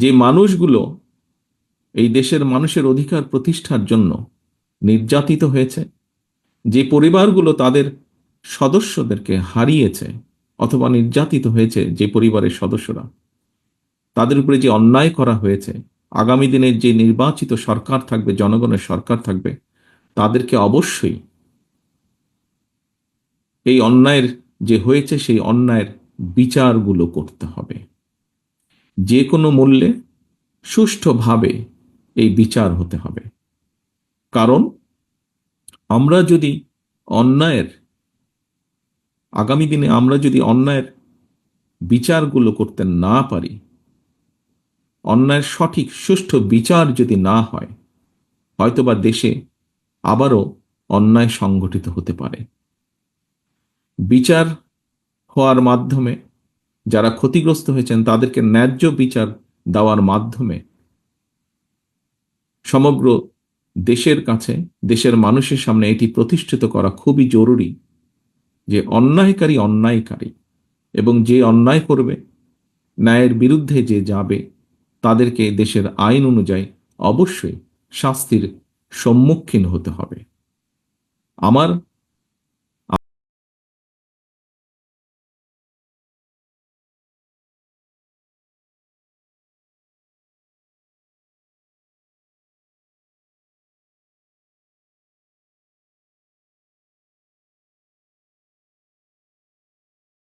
যে মানুষগুলো এই দেশের মানুষের অধিকার প্রতিষ্ঠার জন্য নির্যাতিত হয়েছে, যে পরিবারগুলো তাদের সদস্যদেরকে হারিয়েছে অথবা নির্যাতিত হয়েছে যে পরিবারের সদস্যরা, তাদের উপরে যে অন্যায় করা হয়েছে, আগামী দিনের যে নির্বাচিত সরকার থাকবে, জনগণের সরকার থাকবে, তাদেরকে অবশ্যই এই অন্যায়ের যে হয়েছে, সেই অন্যায়ের বিচারগুলো করতে হবে। যে কোনো মূল্যে সুষ্ঠুভাবে এই বিচার হতে হবে। কারণ আমরা যদি অন্যায়ের, আগামী দিনে আমরা যদি অন্যায়ের বিচারগুলো করতে না পারি, অন্যায়ের সঠিক সুষ্ঠু বিচার যদি না হয়, হয়তোবা দেশে আবারও অন্যায় সংগঠিত হতে পারে। বিচার হওয়ার মাধ্যমে যারা ক্ষতিগ্রস্ত হয়েছেন, তাদেরকে ন্যায্য বিচার দেওয়ার মাধ্যমে সমগ্র দেশের কাছে, দেশের মানুষের সামনে এটি প্রতিষ্ঠিত করা খুবই জরুরি যে অন্যায়কারী অন্যায়কারী এবং যে অন্যায় করবে, ন্যায়ের বিরুদ্ধে যে যাবে, তাদেরকে দেশের আইন অনুযায়ী অবশ্যই শাস্তির সম্মুখীন হতে হবে। আমার